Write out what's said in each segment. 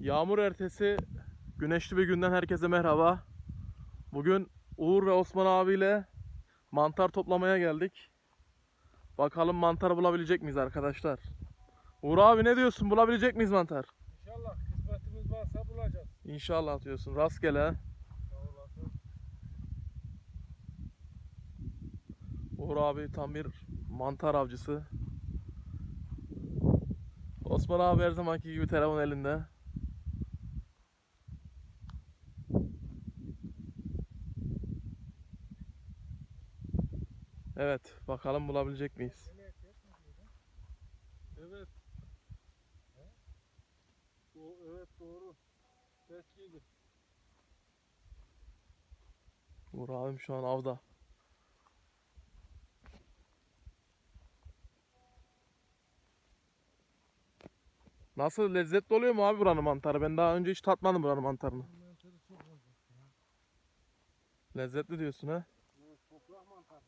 Yağmur ertesi güneşli bir günden herkese merhaba. Bugün Uğur ve Osman abiyle mantar toplamaya geldik. Bakalım mantar bulabilecek miyiz arkadaşlar? Uğur abi ne diyorsun? Bulabilecek miyiz mantar? İnşallah kısmetimiz varsa bulacağız. İnşallah diyorsun. Rastgele. Uğur abi tam bir mantar avcısı. Osman abi her zamanki gibi telefon elinde. Evet, bakalım bulabilecek miyiz? Evet. O, evet doğru. Eskiydi. Uğur abim şu an avda. Nasıl lezzetli oluyor mu abi buranın mantarı? Ben daha önce hiç tatmadım buranın mantarını. Lezzetli diyorsun ha? Evet, toprak mantarı.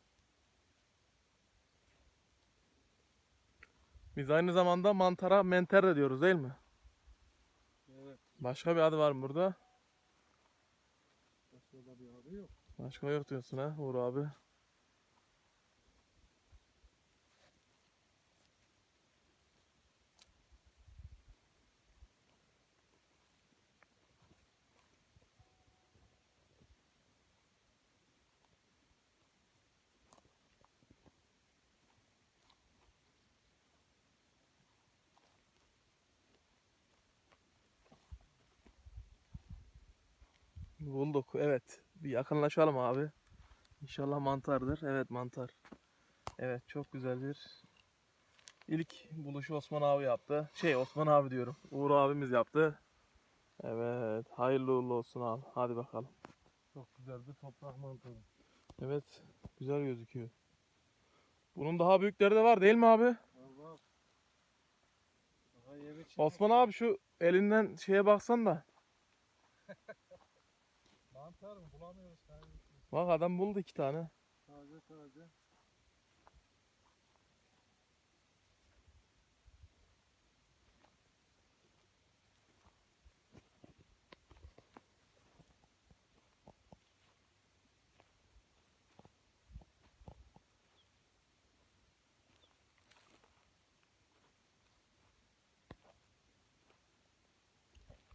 Biz aynı zamanda mantara menter de diyoruz değil mi? Evet. Başka bir adı var mı burada? Başka da bir adı yok. Başka yok diyorsun ha Uğur abi. Bulduk evet. Bir yakınlaşalım abi. İnşallah mantardır. Evet mantar. Evet çok güzel bir ilk buluşu Osman abi yaptı. Şey Osman abi diyorum. Uğur abimiz yaptı. Evet hayırlı uğurlu olsun abi. Hadi bakalım. Çok güzel bir toprak mantarı. Evet güzel gözüküyor. Bunun daha büyükleri de var değil mi abi? Allah. Daha. Osman abi şu elinden şeye baksan da. Mantar mı? Bulamıyoruz. Bak adam buldu iki tane. taze. taze.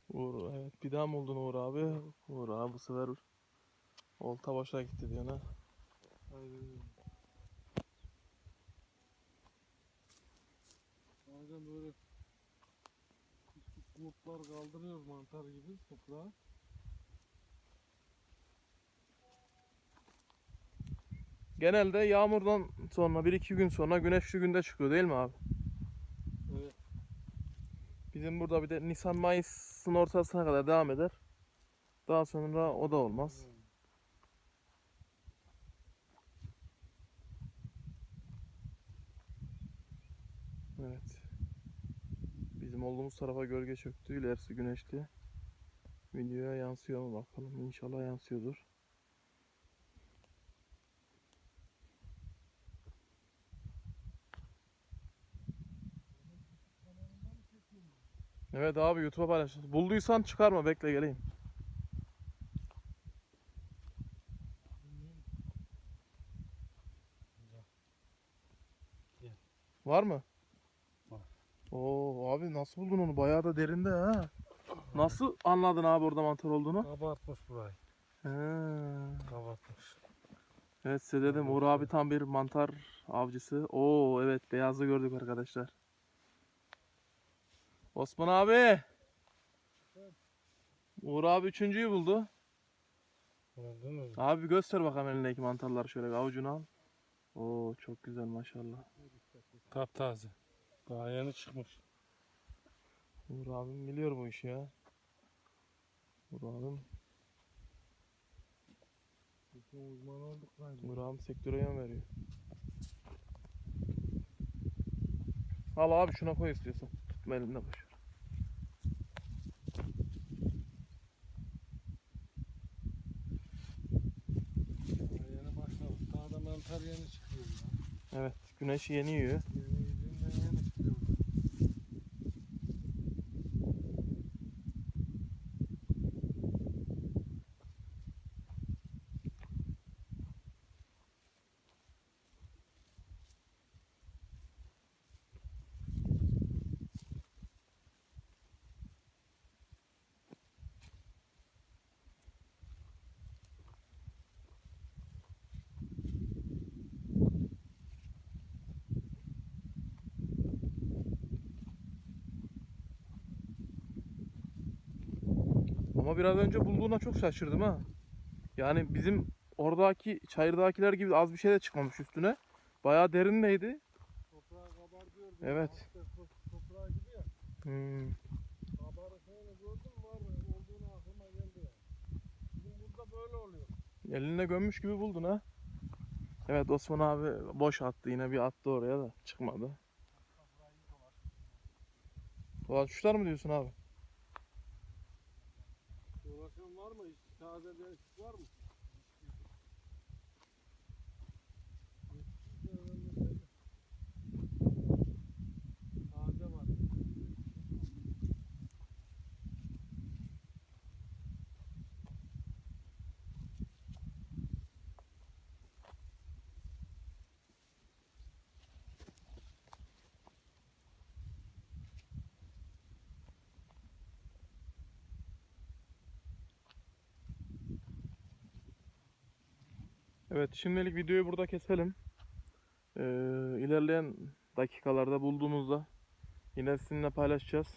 Uğur bir daha mı oldun Uğur abi? Uğur abi bu sefer olta boşa gitti diyor ne? Aynen. Bazen böyle küçük kurtlar kaldırıyoruz mantar gibi toprağa. Genelde yağmurdan sonra bir iki gün sonra güneşli günde çıkıyor değil mi abi? Bizim burada bir de Nisan Mayıs'ın ortasına kadar devam eder. Daha sonra o da olmaz. Evet. Bizim olduğumuz tarafa gölge çöktü. İlerisi güneşli. Videoya yansıyor mu bakalım. İnşallah yansıyordur. Evet abi YouTube'a paylaşacağız. Bulduysan çıkarma bekle geleyim. Var mı? Var. Oo abi nasıl buldun onu? Bayağı da derinde ha. Nasıl anladın abi orada mantar olduğunu? Kabartmış burayı. He. Kabartmış. Evet size dedim Uğur abi tam bir mantar avcısı. Oo evet beyazı gördük arkadaşlar. Osman abi. Uğur abi üçüncüyü buldu. Gördün mü? Abi göster bakalım elindeki mantarları şöyle bir avucuna al. Oo çok güzel maşallah. Taptaze. Daha yeni çıkmış. Uğur abim biliyor bu işi ya. Uğur abim, uzman olduk. Uğur abim sektöre yön veriyor. Al abi şuna koy istiyorsan. Tutma elimde boş. yeni başladık. Daha da mantar yeni çıkıyor. Ya. Evet güneş yeni yiyor. Yeni yüzünden yeni çıkıyor. Ama biraz önce bulduğuna çok şaşırdım ha. Yani bizim oradaki çayırdakiler gibi az bir şey de çıkmamış üstüne. Bayağı derinleydi. Toprağı kabartıyor. Evet. hafta to- Toprağa gidiyor. Hmm. Kabarıklığını gördüm var olduğunu aklıma geldi ya. Bizim burada böyle oluyor. Eline gömmüş gibi buldun ha. Evet Osman abi boş attı yine bir attı oraya da çıkmadı. Dolaşmışlar mı diyorsun abi? Dolaşan var mı? Hiç taze bir ekip var mı? Taze var. Evet şimdilik videoyu burada keselim. Ee, ilerleyen dakikalarda bulduğumuzda yine sizinle paylaşacağız.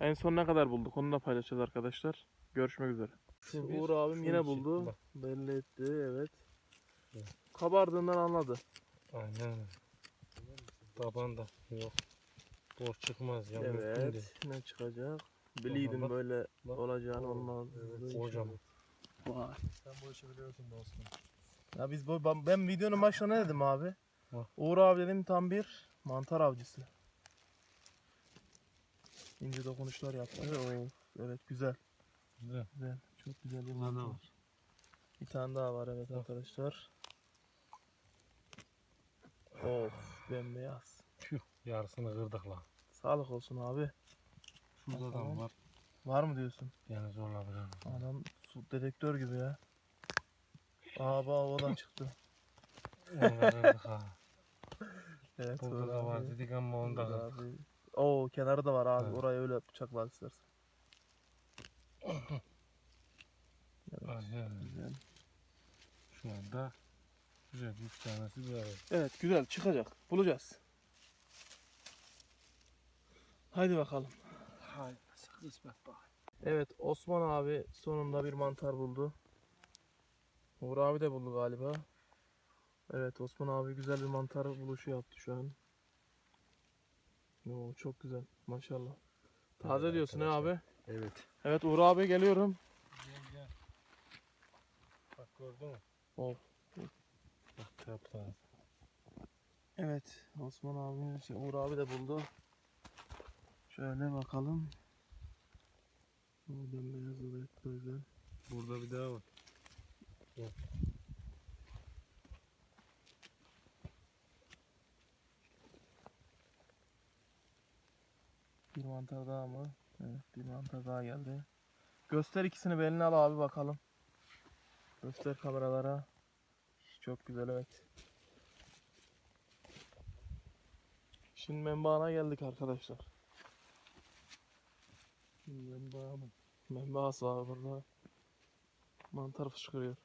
En son ne kadar bulduk onu da paylaşacağız arkadaşlar. Görüşmek üzere. Şu bir, Uğur abim şu yine iki. buldu. Bak. Belli etti evet. Evet. Kabardığından anladı. Aynen. Taban da yok. Boş çıkmaz ya. Evet. Ne çıkacak? Biliydim bak, böyle bak. olacağını olmaz. evet, hocam. Vay. Sen bu işi biliyorsun dostum. Ya biz bu, ben, ben videonun başında ne dedim abi? Uğur abi dedim tam bir mantar avcısı. İnce dokunuşlar yaptı. Oo, evet güzel. Güzel. Güzel. Çok güzel bir mantar. var. Bir tane daha var evet Bak. arkadaşlar. Of bembeyaz. Tüh. Yarısını kırdık lan. Sağlık olsun abi. Şurada da Tamam. var. Var mı diyorsun? Yani zorlanır. Adam su dedektör gibi ya. Aa bak odan çıktı. Evet. Burada da var dedik ama onu da kırdık. abi. Oo kenarı da var abi. Evet. Oraya öyle bıçaklar istersen. Aynen. Güzel. Şu anda güzel üç tanesi bir arada. Evet güzel çıkacak. Bulacağız. Haydi bakalım. Hay kısmet bak. Evet Osman abi sonunda bir mantar buldu. Uğur abi de buldu galiba. Evet Osman abi güzel bir mantar buluşu yaptı şu an. Oo, çok güzel maşallah. Taze Evet diyorsun he abi. Evet. Evet Uğur abi geliyorum. Gel gel. Bak gördün mü? Of. Bak taptaze. Evet Osman abi, şey, Uğur abi de buldu. Şöyle bakalım. O bembeyaz evet böyle. Burada bir daha var. Bir mantar daha mı? Evet bir mantar daha geldi. Göster ikisini beline al abi bakalım. Göster kameralara. Çok güzel evet. Şimdi menbaana geldik arkadaşlar. Memba mı? Menbaası var burada. Mantar fışkırıyor.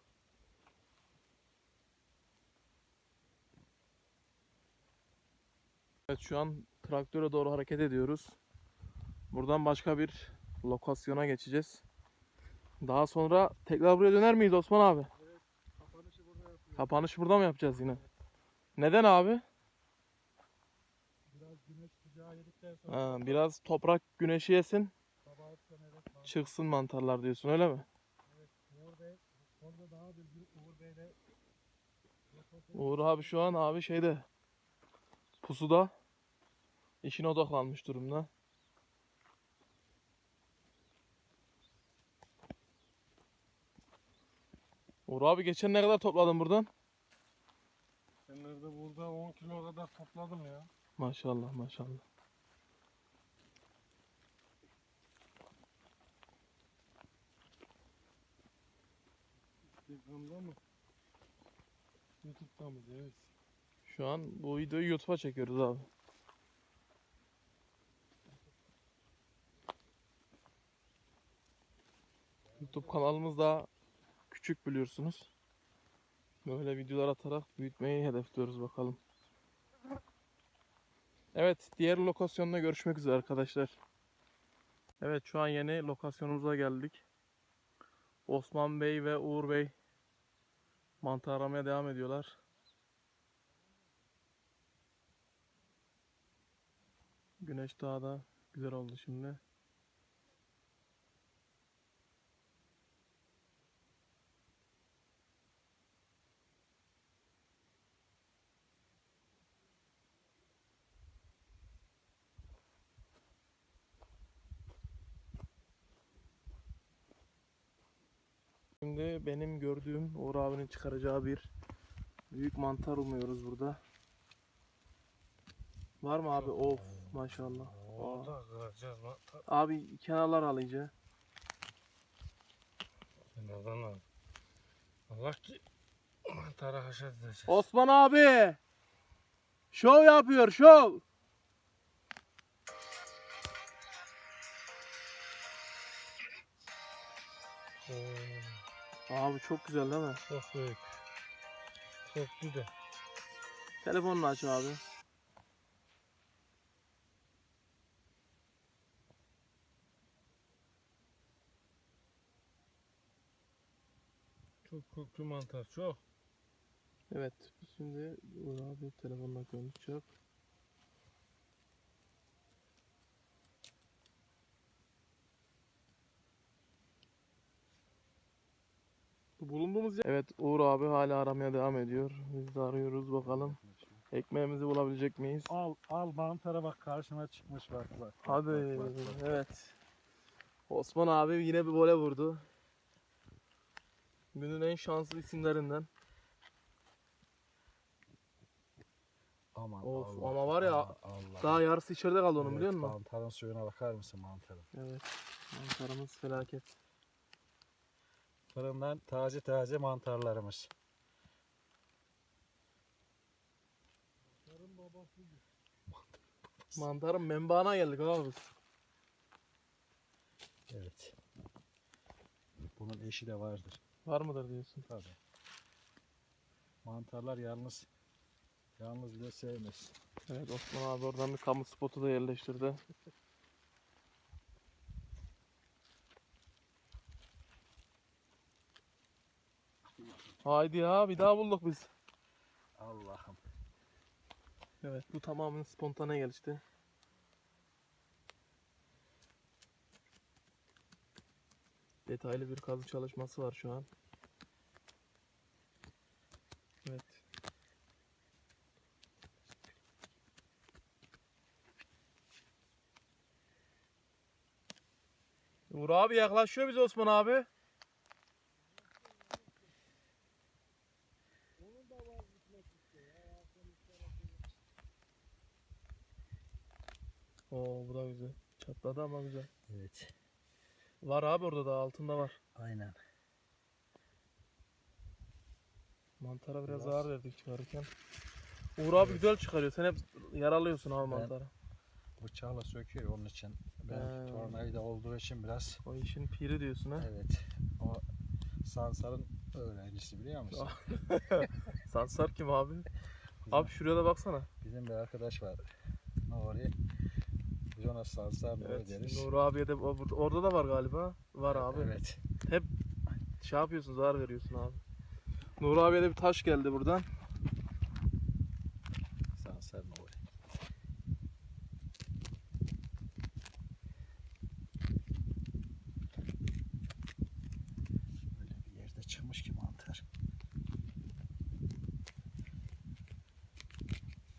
Evet şu an traktöre doğru hareket ediyoruz. Buradan başka bir lokasyona geçeceğiz. Daha sonra tekrar buraya döner miyiz Osman abi? Kapanışı burada yapıyor. Kapanış burada mı yapacağız yine? Neden abi? Biraz güneş sıcağı yedikten sonra Ha, biraz toprak güneşi yesin, evet. çıksın mantarlar diyorsun öyle mi? Uğur Bey, orada daha bilgi Uğur Bey'le Uğur abi şu an abi şeyde pusuda işine odaklanmış durumda. Uğur abi geçen ne kadar topladın buradan? Senlerde burada 10 kilo kadar topladım ya. Maşallah maşallah. Instagram'da mı? Youtube'da mı? Evet. Şu an bu videoyu YouTube'a çekiyoruz abi. YouTube kanalımız daha küçük biliyorsunuz. Böyle videolar atarak büyütmeyi hedefliyoruz bakalım. Evet, diğer lokasyonda görüşmek üzere arkadaşlar. Evet, şu an yeni lokasyonumuza geldik. Osman Bey ve Uğur Bey mantar aramaya devam ediyorlar. Güneş daha da güzel oldu şimdi. Şimdi benim gördüğüm Uğur abinin çıkaracağı bir büyük mantar umuyoruz burada. Var mı abi? Of maşallah. Orada kıracağız mantar. Abi kenarlar al iyice. Kenardan al. Allah ki mantarı haşat edeceğiz. Osman abi! Şov yapıyor şov. Oo, Abi çok güzel değil mi? çok büyük. Çok güzel. Telefonunu aç abi. Çok köklü mantar çok. Evet şimdi Uğur abi telefonla konuşacak. Bulunduğumuz yer... Evet Uğur abi hala aramaya devam ediyor. Biz de arıyoruz bakalım. Ekmeğimizi bulabilecek miyiz? Al al mantara bak karşıma çıkmış bak bak. Hadi bak, bak, bak. evet. Osman abi yine bir vole vurdu. Günün en şanslı isimlerinden. Aman Of, Allah, ama var ya, Allah, Allah. Daha yarısı içeride kaldı onun Evet, biliyor musun? Mantarın suyuna bakar mısın mantarın? Evet. Mantarımız felaket. Fırından taze taze mantarlarımız. Mantarın babası Mantarın menbaına geldik abi. Evet. Bunun eşi de vardır. Var mıdır diyorsun? Tabii. Mantarlar yalnız yalnızlığı sevmez. Evet Osman abi oradan bir kamu spotu da yerleştirdi. Haydi ya bir daha bulduk biz. Allah'ım. Evet bu tamamen spontane gelişti. Detaylı bir kazı çalışması var şu an. Evet. Uğur abi yaklaşıyor bize Osman abi. Onun da vazgeçmek istiyor ya. Arkadaşlar Oo bu da güzel. Çatladı ama güzel. Evet. Var abi orada da altında var. Aynen. Mantara biraz zarar verdik çıkarırken. Uğur abi güzel çıkarıyor. Sen hep yaralıyorsun abi Ben- mantara. Bıçakla söküyor onun için. Ben He. tornavida olduğu için biraz O işin piri diyorsun ha. evet. O Sansar'ın öğrencisi biliyor musun? Sansar kim abi? Bizim- Abi şuraya da baksana. Bizim bir arkadaş var. Nuri. Sansar Nuri Evet. deriz. Nur abiye de orada da var galiba. Var abi. Evet. Şey yapıyorsun zarar veriyorsun abi. Nur abiye de bir taş geldi buradan. Sansar Nuri. Öyle bir yerde çıkmış ki mantar.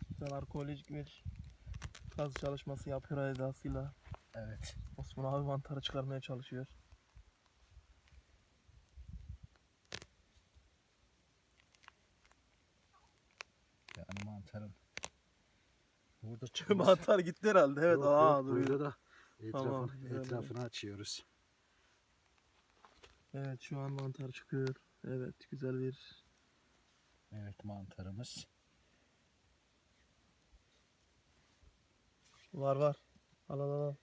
Güzel arkeolojik bir kazı çalışması yapıyor edasıyla. Evet. Osman abi mantarı çıkarmaya çalışıyor. Yani mantarın burada çıkmış. Mantar gitti herhalde. Evet. Yok, aa, yok, burada da etrafını, Tamam, etrafını açıyoruz. Evet şu an mantar çıkıyor. Evet güzel bir Evet mantarımız. Var var. Al al al.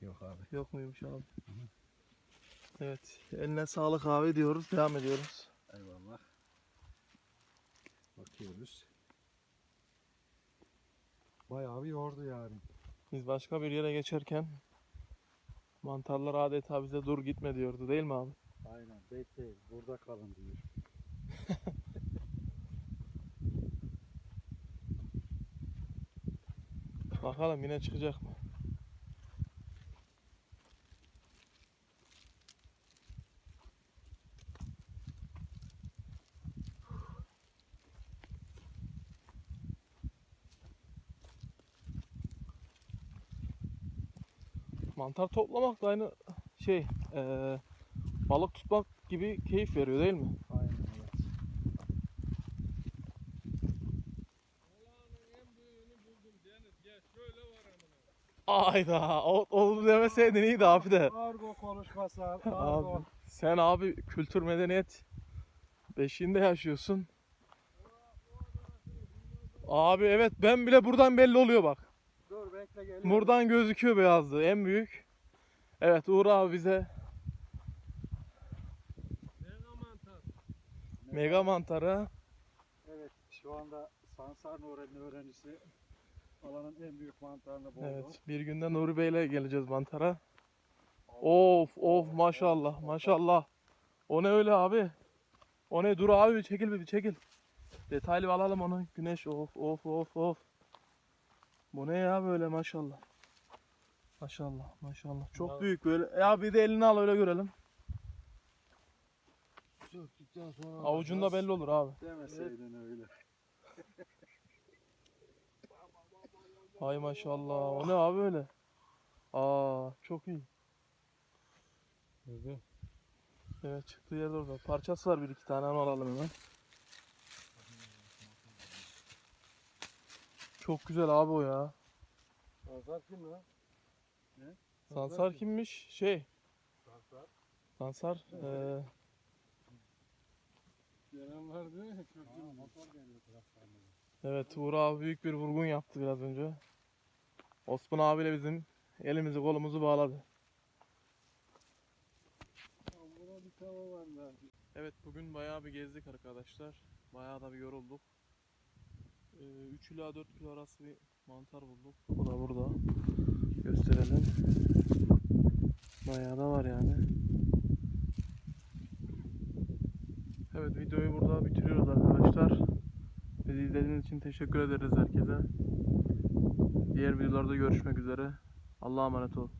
Yok abi. Yok muymuş abi? Evet. Eline sağlık abi diyoruz. Devam ediyoruz. Eyvallah. Bakıyoruz. Bayağı bir yordu yani. Biz başka bir yere geçerken Mantarlar adeta bize dur gitme diyordu değil mi abi? Aynen bekleyin burada kalın diyor. Bakalım yine çıkacak mı? Mantar toplamak da aynı şey eee, balık tutmak gibi keyif veriyor değil mi? Aynen evet. Olanın en büyüğünü buldum Deniz. Gel şöyle var amına. Ayda o, onu demeseydin iyiydi abi de. Argo konuşması Abi, argo. sen abi kültür medeniyet beşiğinde yaşıyorsun. Abi evet ben bile buradan belli oluyor bak. Dur bekle geliyorum. Buradan gözüküyor beyazlığı en büyük. Evet Uğur abi bize Mega mantar. mega mantarı Evet şu anda Sansar Nuri'nin öğrencisi alanın en büyük mantarını buldu. evet bir günde Nuri Bey'le geleceğiz mantara. Of of maşallah maşallah. O ne öyle abi? O ne dur abi bir çekil bir çekil. Detaylı bir alalım onu. Güneş of of of of. Bu ne ya böyle maşallah. Maşallah maşallah. Çok Ya- büyük böyle. Ya bir de elini al öyle görelim. Söktükten sonra Avucunda belli olur abi. Demeseydin öyle. Hay maşallah. O ne abi öyle? Aa çok iyi. Nerede? Evet çıktığı yerde orada. Parçası var bir iki tane onu alalım hemen. Çok güzel abi o ya. Sansar kim lan? Sansar kimmiş? Şey. Sansar. Sansar. eee, Gelen var değil mi? Çok Aa, motor geliyor. Evet Uğur abi büyük bir vurgun yaptı biraz önce. Osman abiyle bizim elimizi kolumuzu bağladı. Evet bugün bayağı bir gezdik arkadaşlar. Bayağı da bir yorulduk. 3 ila 4 kilo arası bir mantar bulduk. O da burada. Gösterelim. Bayağı da var yani. Evet videoyu burada bitiriyoruz arkadaşlar. Bizi izlediğiniz için teşekkür ederiz herkese. Diğer videolarda görüşmek üzere. Allah'a emanet olun.